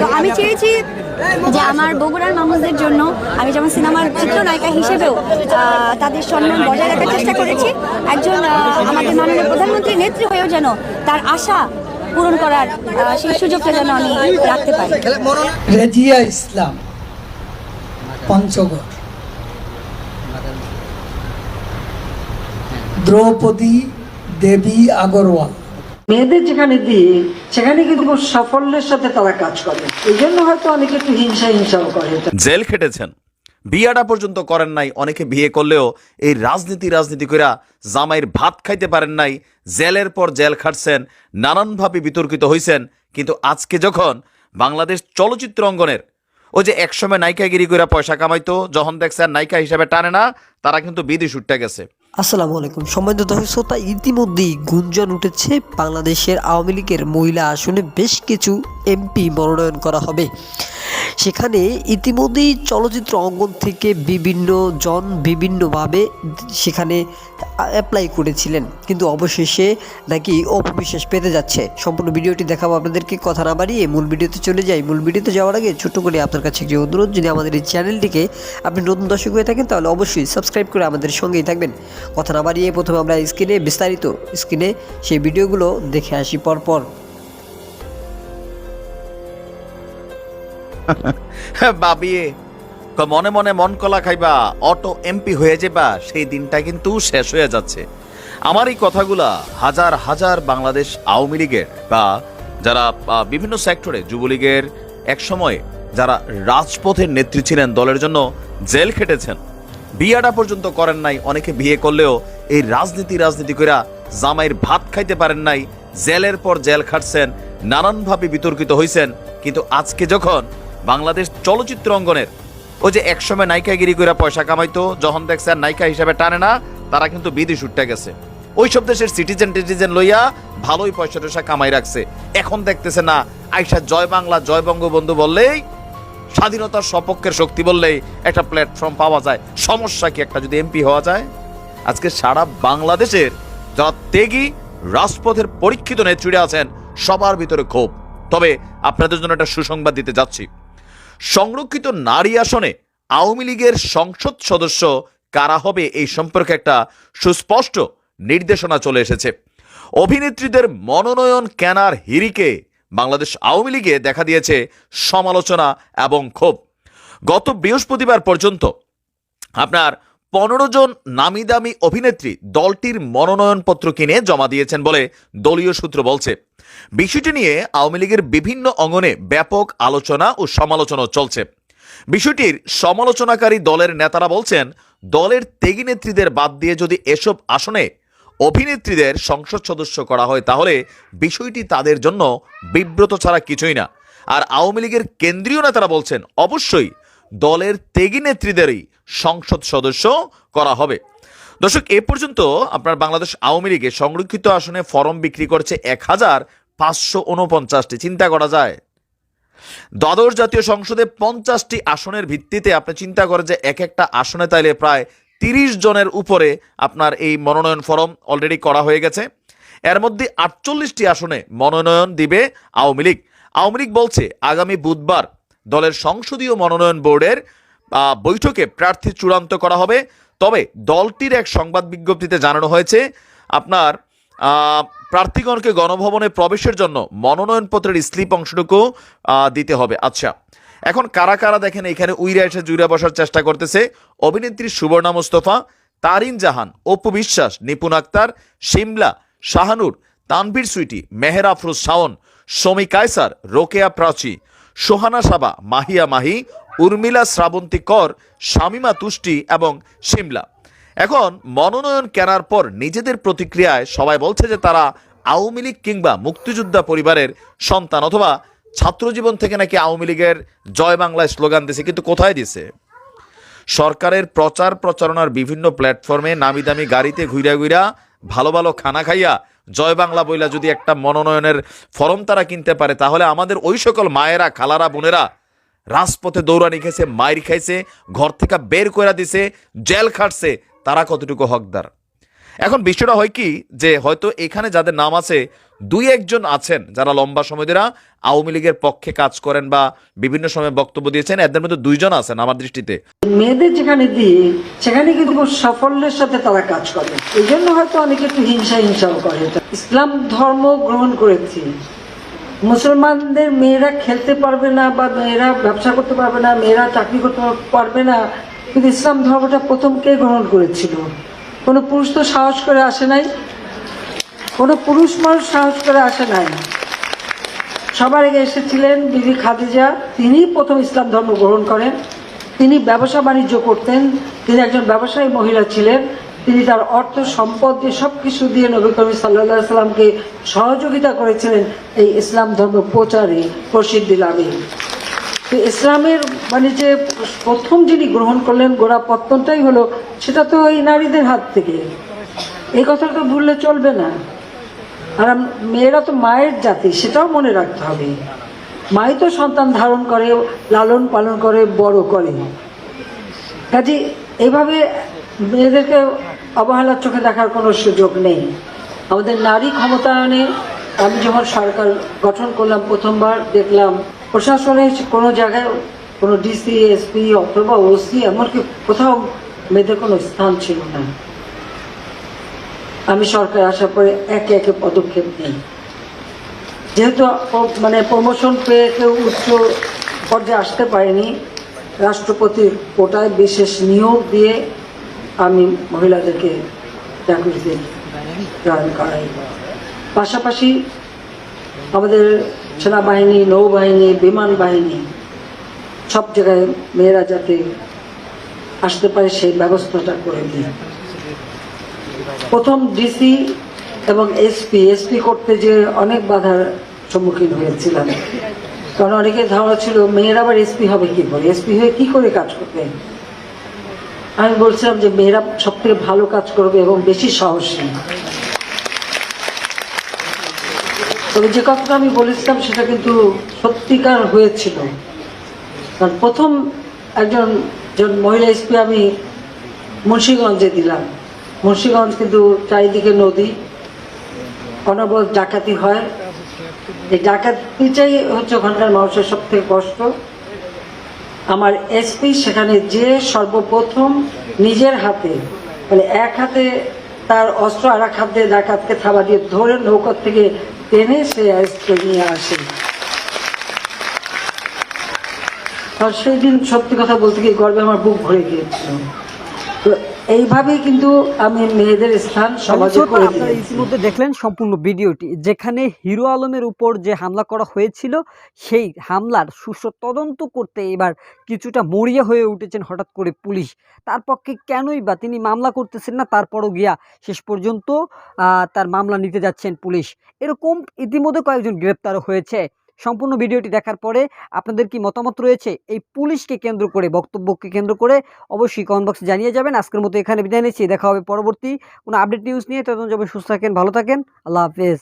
তো আমি চেয়েছি যে আমার বগুড়ার মানুষদের জন্য আমি যেমন সিনেমার চিত্রনায়িকা হিসেবেও তাদের সম্মান বজায় রাখার চেষ্টা করেছি। একজন আমাদের মাননীয় প্রধানমন্ত্রী নেত্রী হয়েও যেন তার আশা পূরণ করার সেই সুযোগটা যেন আমি রাখতে পারি। রেজিয়া ইসলাম পঞ্চগড়। দ্রৌপদী দেবী আগরওয়াল। মেয়েদের যেখানে দিয়ে সেখানে কিন্তু খুব সাফল্যের সাথে তারা কাজ করে। এই জন্য হয়তো অনেকে একটু হিংসা হিংসাও করে। জেল খেটেছেন। বিয়াটা পর্যন্ত করেন নাই, অনেকে বিয়ে করলেও এই রাজনীতি রাজনীতি কইরা জামাইয়ের ভাত খাইতে পারেন নাই, জেলের পর জেল খাটছেন, নানানভাবে বিতর্কিত হইছেন। কিন্তু আজকে যখন বাংলাদেশ চলচ্চিত্র অঙ্গনের ও যে একসময় নায়িকাগিরি করে পয়সা কামাইতো, যখন দেখছে আর নায়িকা হিসাবে টানে না, তারা কিন্তু বিদেশ উঠতে গেছে। আসসালামু আলাইকুম। সম্মানিত দর্শক শ্রোতা, ইতিমধ্যেই গুঞ্জন উঠেছে বাংলাদেশের আওয়ামী লীগের মহিলা আসনে বেশ কিছু এমপি মনোনয়ন করা হবে। সেখানে ইতিমধ্যেই চলচ্চিত্র অঙ্গন থেকে বিভিন্ন জন বিভিন্নভাবে সেখানে অ্যাপ্লাই করেছিলেন। কিন্তু অবশেষে নাকি অপবিশ্বাস পেতে যাচ্ছে। সম্পূর্ণ ভিডিওটি দেখাবো আপনাদেরকে কথা না বাড়িয়ে। মূল ভিডিওতে চলে যাই। মূল ভিডিওতে যাওয়ার আগে ছোট্ট করে আপনার কাছে একটি অনুরোধ, যদি আমাদের এই চ্যানেলটিকে আপনি নতুন দর্শক হয়ে থাকেন, তাহলে অবশ্যই সাবস্ক্রাইব করে আমাদের সঙ্গেই থাকবেন। কথা না বাড়িয়ে প্রথমে আমরা স্ক্রিনে বিস্তারিত স্ক্রিনে সেই ভিডিওগুলো দেখে আসি পরপর। বাবিয়ে মনে মনে মন কলা খাইবা, অটো এমপি হয়ে যাবা সেই দিনটা কিন্তু শেষ হয়ে যাচ্ছে। আমার এই কথাগুলা হাজার হাজার বাংলাদেশ আওয়ামী লীগের বা যারা বিভিন্ন সেক্টরে, যুবলীগের এক সময় যারা রাজপথের নেত্রী ছিলেন, দলের জন্য জেল খেটেছেন, বিয়াটা পর্যন্ত করেন নাই, অনেকে বিয়ে করলেও এই রাজনীতি রাজনীতি কইরা জামাইয়ের ভাত খাইতে পারেন নাই, জেলের পর জেল খাটছেন, নানানভাবে বিতর্কিত হইছেন, কিন্তু আজকে যখন বাংলাদেশ চলচ্চিত্র অঙ্গনের। ও যে একসময় নায়িকাগিরি করে পয়সা কামাইতো, যখন দেখছে আর নায়িকা হিসাবে টানে না, তারা কিন্তু বিদেশ উঠতে গেছে। ওই সব দেশের সিটিজেন টিটিজেন লইয়া ভালোই পয়সা টয়সা কামাই রাখছে। এখন দেখতেছে না, আইসা জয় বাংলা, জয় বঙ্গবন্ধু বললেই, স্বাধীনতার সপক্ষের শক্তি বললেই একটা প্ল্যাটফর্ম পাওয়া যায়। সমস্যা কি একটা যদি এমপি হওয়া যায়? আজকে সারা বাংলাদেশের যারা তেগি রাজপথের পরীক্ষিত নেত্রীরা আছেন, সবার ভিতরে ক্ষোভ। তবে আপনাদের জন্য একটা সুসংবাদ দিতে যাচ্ছি। সংরক্ষিত নারী আসনে আওয়ামী লীগের সংসদ সদস্য কারা হবে এই সম্পর্কে একটা সুস্পষ্ট নির্দেশনা চলে এসেছে। অভিনেত্রীদের মনোনয়ন কেনার হিরিকে বাংলাদেশ আওয়ামী লীগে দেখা দিয়েছে সমালোচনা এবং ক্ষোভ। গত বৃহস্পতিবার পর্যন্ত আপনার পনেরো জন নামি দামি অভিনেত্রী দলটির মনোনয়নপত্র কিনে জমা দিয়েছেন বলে দলীয় সূত্র বলছে। বিষয়টি নিয়ে আওয়ামী লীগের বিভিন্ন অঙ্গনে ব্যাপক আলোচনা ও সমালোচনা চলছে। বিষয়টির সমালোচনাকারী দলের নেতারা বলছেন, দলের তেগি নেত্রীদের বাদ দিয়ে যদি এসব আসনে অভিনেত্রীদের সংসদ সদস্য করা হয়, তাহলে বিষয়টি তাদের জন্য বিব্রত ছাড়া কিছুই না। আর আওয়ামী লীগের কেন্দ্রীয় নেতারা বলছেন, অবশ্যই দলের তেগি নেত্রীদেরই সংসদ সদস্য করা হবে। দর্শক, এ পর্যন্ত আপনার বাংলাদেশ আওয়ামী লীগে সংরক্ষিত আসনে ফরম বিক্রি করছে এক হাজার পাঁচশো উনপঞ্চাশটি চিন্তা করা যায়। দ্বাদশ জাতীয় সংসদে পঞ্চাশটি আসনের ভিত্তিতে আপনি চিন্তা করেন যে এক একটা আসনে তাইলে প্রায় তিরিশ জনের উপরে আপনার এই মনোনয়ন ফরম অলরেডি করা হয়ে গেছে। এর মধ্যে আটচল্লিশটি আসনে মনোনয়ন দিবে আওয়ামী লীগ। আওয়ামী লীগ বলছে, আগামী বুধবার দলের সংসদীয় মনোনয়ন বোর্ডের বৈঠকে প্রার্থী চূড়ান্ত করা হবে। তবে দলটির এক সংবাদ বিজ্ঞপ্তিতে জানানো হয়েছে, আপনার প্রার্থীগণকে গণভবনে প্রবেশের জন্য মনোনয়নপত্রের স্লিপ অংশটুকু দিতে হবে। আচ্ছা এখন কারা কারা দেখেন এখানে উইরা এসে জুড়ে বসার চেষ্টা করতেছে? অভিনেত্রী সুবর্ণা মোস্তফা, তারিন জাহান, অপু বিশ্বাস, নিপুণ আক্তার, শিমলা, শাহানুর, তানভীর সুইটি, মেহের আফরোজ শাওন, সমী কায়সার, রোকেয়া প্রাচী, সোহানা সাবা, মাহিয়া মাহি উর্মিলা শ্রাবন্তী কর শামিমা তুষ্টি এবং শিমলা। এখন মনোনয়ন কেনার পর নিজেদের প্রতিক্রিয়ায় সবাই বলছে যে তারা আওয়ামী লীগ কিংবা মুক্তিযোদ্ধা পরিবারের সন্তান অথবা ছাত্রজীবন থেকে নাকি আওয়ামী লীগের জয় বাংলায় স্লোগান দিছে, কিন্তু কোথায় দিছে? সরকারের প্রচার প্রচারণার বিভিন্ন প্ল্যাটফর্মে নামি দামি গাড়িতে ঘুইরা ঘুইরা ভালো ভালো খানা খাইয়া জয় বাংলা বইলা যদি একটা মনোনয়নের ফরম তারা কিনতে পারে, তাহলে আমাদের ওই সকল মায়েরা, খালারা, বোনেরা রাজপথে দৌড়ানি খাইছে মায়ের খাইছে, ঘর থেকে বের করে দিছে, জেল খাটছে, তারা কতটুকু হকদার? এখন বিষয়টা হয় কি যে হয়তো এখানে যাদের নাম আছে, দুই একজন আছেন যারা লম্বা সময় ধরে আওয়ামী লীগের পক্ষে কাজ করেন বা বিভিন্ন সময় বক্তব্য দিয়েছেন, এদের মধ্যে দুইজন আছেন আমার দৃষ্টিতে। মেয়েদের যেখানে দিই সেখানে কিন্তু সাফল্যের সাথে তারা কাজ করে। এই জন্য হয়তো অনেকে একটু হিংসা হিংসাও করে ইসলাম ধর্ম গ্রহণ করেছি। মুসলমানদের মেয়েরা খেলতে পারবে না বা মেয়েরা ব্যবসা করতে পারবে না, মেয়েরা চাকরি করতে পারবে না। কিন্তু ইসলাম ধর্মটা প্রথম কে গ্রহণ করেছিল। কোনো পুরুষ তো সাহস করে আসে নাই। কোনো পুরুষ মানুষ সাহস করে আসে নাই। সবার আগে এসেছিলেন বিবি খাদিজা। তিনি প্রথম ইসলাম ধর্ম গ্রহণ করেন। তিনি ব্যবসা বাণিজ্য করতেন। তিনি একজন ব্যবসায়ী মহিলা ছিলেন। তিনি তার অর্থ, সম্পদ দিয়ে সব কিছু দিয়ে নবী করিম সাল্লাহ সাল্লামকে সহযোগিতা করেছিলেন এই ইসলাম ধর্ম প্রচারে প্রসিদ্ধি লাভে তো ইসলামের মানে যে প্রথম যিনি গ্রহণ করলেন গোড়া পত্তনটাই হলো, সেটা তো এই নারীদের হাত থেকে। এই কথাটা তো ভুললে চলবে না। আর মেয়েরা তো মায়ের জাতি, সেটাও মনে রাখতে হবে। মাই তো সন্তান ধারণ করে, লালন পালন করে, বড় করে। কাজে এইভাবে মেয়েদেরকে অবহেলার চোখে দেখার কোনো সুযোগ নেই। আমাদের নারী ক্ষমতায়নে আমি যখন সরকার গঠন করলাম প্রথমবার, দেখলাম প্রশাসনে কোনো জায়গায় কোনো ডিসি এসপি অথবা ওসি এমনকি কোথাও মেয়েদের কোনো স্থান ছিল না। আমি সরকার আসার পরে একে একে পদক্ষেপ নিই। যেহেতু মানে প্রমোশন পেয়ে কেউ উচ্চ পর্যায়ে আসতে পারেনি, রাষ্ট্রপতির কোটায় বিশেষ নিয়োগ দিয়ে আমি মহিলাদেরকে চাকরিতে জয়েন করাই। পাশাপাশি আমাদের সেনাবাহিনী, নৌবাহিনী, বিমান বাহিনী, সব জায়গায় মেয়েরা যাতে আসতে পারে সেই ব্যবস্থাটা করে দিই। প্রথম ডিসি এবং এসপি এসপি করতে যে অনেক বাধার সম্মুখীন হয়েছিলাম। কারণ অনেকের ধারণা ছিল, মেয়েরা আবার এসপি হবে কি করে? এসপি হয়ে কি করে কাজ করবে? আমি বলছিলাম যে মেয়েরা সব থেকে ভালো কাজ করবে এবং বেশি সাহসী। তবে যে কথাটা আমি বলেছিলাম সেটা কিন্তু সত্যিকার হয়েছিল। কারণ প্রথম একজন একজন মহিলা এসপি আমি মুন্সীগঞ্জে দিলাম। মুন্সীগঞ্জ কিন্তু চারিদিকে নদী অনবরত ডাকাতি হয়। এই ডাকাতিটাই হচ্ছে ওখানকার মানুষের সব থেকে কষ্ট। আমার এসপি সেখানে যে সর্বপ্রথম নিজের হাতে মানে এক হাতে তার অস্ত্র আর এক হাতে ডাকাতকে থাবা দিয়ে ধরে নৌকর থেকে টেনে সে অস্ত্র নিয়ে আসে। আর সেই দিন সত্যি কথা বলতে গিয়ে গর্বে আমার বুক ভরে গিয়েছিল। এইভাবেই কিন্তু আমি মেয়েদের স্থান সমাজে আপনারা ইতিমধ্যে দেখলেন সম্পূর্ণ ভিডিওটি। যেখানে হিরো আলমের উপর যে হামলা করা হয়েছিল সেই হামলার সুষ্ঠু তদন্ত করতে এবার কিছুটা মরিয়া হয়ে উঠেছেন হঠাৎ করে পুলিশ। তার পক্ষে কেনই বা তিনি মামলা করতেছেন না তারপরও গিয়া শেষ পর্যন্ত তার মামলা নিতে যাচ্ছেন পুলিশ। এরকম ইতিমধ্যে কয়েকজন গ্রেপ্তারও হয়েছে। সম্পূর্ণ ভিডিওটি দেখার পরে আপনাদের কি মতামত রয়েছে, এই পুলিশকে কেন্দ্র করে, বক্তব্যকে কেন্দ্র করে অবশ্যই কমেন্ট বক্সে জানিয়ে যাবেন। আজকের মতো এখানে বিদায় নিচ্ছি। দেখা হবে পরবর্তী কোনো আপডেট নিউজ নিয়ে। তখন যাবেন সুস্থ থাকেন, ভালো থাকেন। আল্লাহ হাফেজ।